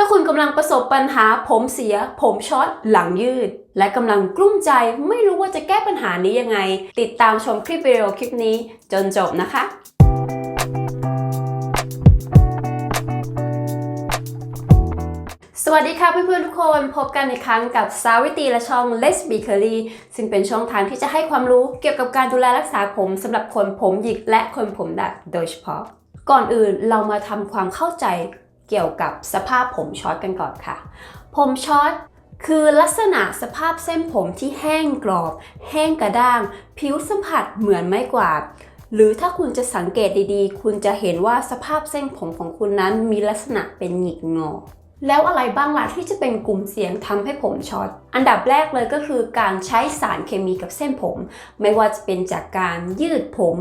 ถ้าคุณกำลังประสบปัญหาผมเสีย ผมช็อตหลังยืด และกำลังกลุ้มใจไม่รู้ว่าจะแก้ปัญหานี้ยังไง ติดตามชมคลิปวิดีโอคลิปนี้จนจบนะคะสวัสดีค่ะเพื่อนๆทุกคนพบกันอีกครั้งกับสาวิตีและช่อง Let's Be Curly ซึ่งเป็นช่องทางที่จะให้ความรู้เกี่ยวกับการดูแลรักษาผมสำหรับคนผมหยิกและคนผมดัดโดยเฉพาะ ก่อนอื่นเรามาทำความเข้าใจ เกี่ยวกับสภาพผมช็อตกันก่อนค่ะ ผมช็อตคือลักษณะสภาพเส้นผมที่แห้งกรอบ แห้งกระด้าง ผิวสัมผัสเหมือนไม้กวาดหรือถ้าคุณจะสังเกตดีๆ คุณจะเห็นว่าสภาพเส้นผมของคุณนั้นมีลักษณะเป็นหงิกงอ แล้วอะไรบ้างล่ะที่จะเป็นกลุ่มเสี่ยงทำให้ผมช็อต อันดับแรกเลยก็คือการใช้สารเคมีกับเส้นผม ไม่ว่าจะเป็นจากการยืดผม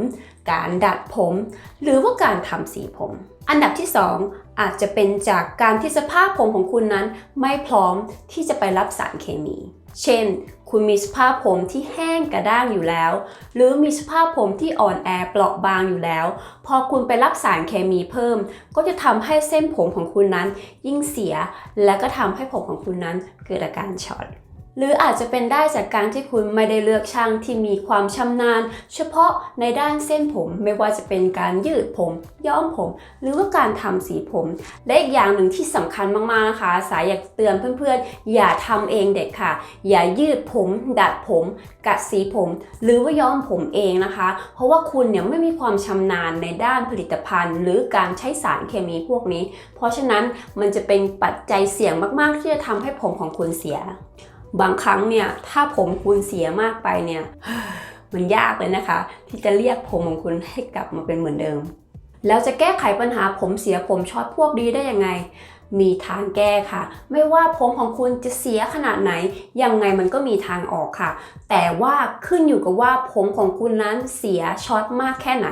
การดัดผม หรือว่าการทำสีผม อันดับที่ 2 อาจจะเป็นจากการที่สภาพผมของคุณนั้น ไม่พร้อมที่จะไปรับสารเคมี เช่น คุณมีสภาพผมที่แห้งกระด้างอยู่แล้ว หรือมีสภาพผมที่อ่อนแอเปราะบางอยู่แล้ว พอคุณไปรับสารเคมีเพิ่ม ก็จะทำให้เส้นผมของคุณนั้นยิ่งเสีย และก็ทำให้ผมของคุณนั้นเกิดอาการช็อต หรืออาจจะเป็นได้จากการที่คุณไม่ได้เลือกช่างที่มีความชำนาญ เฉพาะในด้านเส้นผมไม่ว่าจะเป็นการยืดผม ย้อมผม หรือว่าการทำสีผม และอีกอย่างหนึ่งที่สำคัญมากๆนะคะ สายอยากเตือนเพื่อนๆ อย่าทำเองเด็กค่ะ อย่ายืดผม ดัดผม กัดสีผม หรือว่าย้อมผมเองนะคะ เพราะว่าคุณเนี่ยไม่มีความชำนาญในด้านผลิตภัณฑ์ หรือการใช้สารเคมีพวกนี้ เพราะฉะนั้นมันจะเป็นปัจจัยเสี่ยงมากๆที่จะทำให้ผมของคุณเสีย บางครั้งเนี่ยถ้าผมคุณเสียมากไปเนี่ยมันยากเลยนะคะ ที่จะเรียกผมของคุณให้กลับมาเป็นเหมือนเดิม แล้วจะแก้ไขปัญหาผมเสียผมช็อตพวกดีได้ยังไง มีทางแก้ค่ะ ไม่ว่าผมของคุณจะเสียขนาดไหน ยังไงมันก็มีทางออกค่ะ แต่ว่าขึ้นอยู่กับว่าผมของคุณนั้นเสียช็อตมากแค่ไหน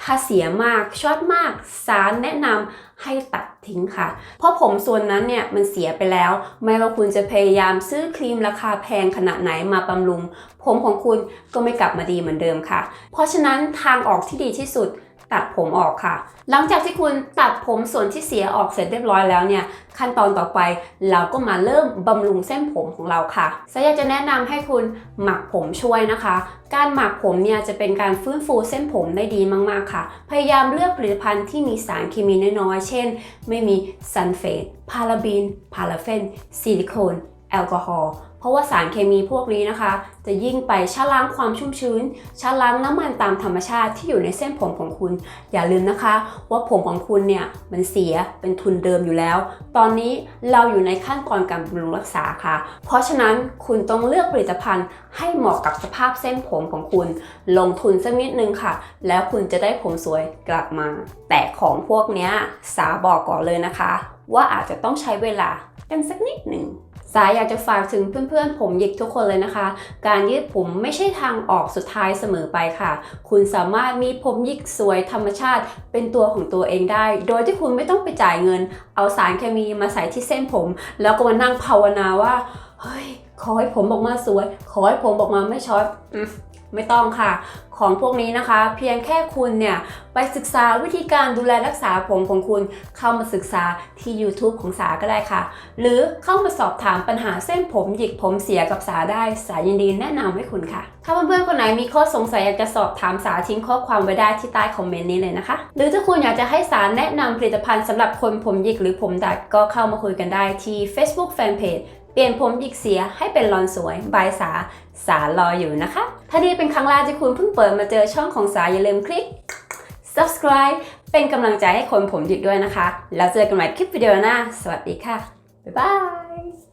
ถ้าเสียมากช็อตมากสารแนะนำให้ตัดทิ้งค่ะ เพราะผมส่วนนั้นเนี่ยมันเสียไปแล้ว ไม่ว่าคุณจะพยายามซื้อครีมราคาแพงขนาดไหนมาบำรุง ผมของคุณก็ไม่กลับมาดีเหมือนเดิมค่ะ เพราะฉะนั้นทางออกที่ดีที่สุด ตัดผมออกค่ะ หลังจากที่คุณตัดผมส่วนที่เสียออกเสร็จเรียบร้อยแล้วเนี่ย ขั้นตอนต่อไปเราก็มาเริ่มบำรุงเส้นผมของเราค่ะสายาจะแนะนำให้คุณหมักผมช่วยนะคะ การหมักผมเนี่ยจะเป็นการฟื้นฟูเส้นผมได้ดีมากๆค่ะ พยายามเลือกผลิตภัณฑ์ที่มีสารเคมีน้อยๆ เช่น ไม่มีซัลเฟตพาราบีน พาราเฟน ซิลิโคน แอลกอฮอล์ เพราะว่าสารเคมีพวกนี้นะคะ จะยิ่งไปชะล้างความชุ่มชื้นชะล้างน้ำมันตามธรรมชาติที่อยู่ในเส้นผมของคุณ อย่าลืมนะคะ ว่าผมของคุณเนี่ยมันเสียเป็นทุนเดิมอยู่แล้ว ตอนนี้เราอยู่ในขั้นตอนการบำรุงรักษาค่ะ เพราะฉะนั้นคุณต้องเลือกผลิตภัณฑ์ ให้เหมาะกับสภาพเส้นผมของคุณ ลงทุนสักนิดนึงค่ะ แล้วคุณจะได้ผมสวยกลับมา แต่ของพวกนี้สาบอกก่อนเลยนะคะ ว่าอาจจะต้องใช้เวลากันสักนิดหนึ่ง สายอยากจะฝากถึงเพื่อนๆ ผมหยิกทุกคนเลยนะคะ การยืดผมไม่ใช่ทางออกสุดท้ายเสมอไปค่ะ คุณสามารถมีผมหยิกสวยธรรมชาติ เป็นตัวของตัวเองได้ โดยที่คุณไม่ต้องไปจ่ายเงิน เอาสารเคมีมาใส่ที่เส้นผม แล้วก็มานั่งภาวนาว่า เฮ้ย ขอให้ผมออกมาสวย ขอให้ผมออกมาไม่ช็อต ไม่ต้องค่ะ ของพวกนี้นะคะ เพียงแค่คุณเนี่ย ไปศึกษาวิธีการดูแลรักษาผมของคุณ เข้ามาศึกษาที่ YouTube ของสาก็ได้ค่ะ หรือเข้ามาสอบถามปัญหาเส้นผมหยิกผมเสียกับสาได้สายินดีแนะนำให้คุณค่ะ ถ้าเพื่อนๆคนไหนมีข้อสงสัยอยากจะสอบถามสาทิ้งข้อความไว้ได้ที่ใต้คอมเมนต์นี้เลยนะคะ หรือถ้าคุณอยากจะให้สาแนะนำผลิตภัณฑ์สำหรับคนผมหยิกหรือผมดัดก็เข้ามาคุยกันได้ที่ Facebook Fanpage ปลี่ยนผมหยิกเสียให้เป็นรอนสวยบายสาสารออยู่นะคะ ถ้านี่เป็นครั้งแรกที่คุณเพิ่งเปิดมาเจอช่องของสาอย่าลืมคลิก subscribe เป็นกำลังใจให้คนผมหยิกด้วยนะคะ แล้วเจอกันใหม่คลิปวิดีโอหน้า สวัสดีค่ะ บ๊ายบาย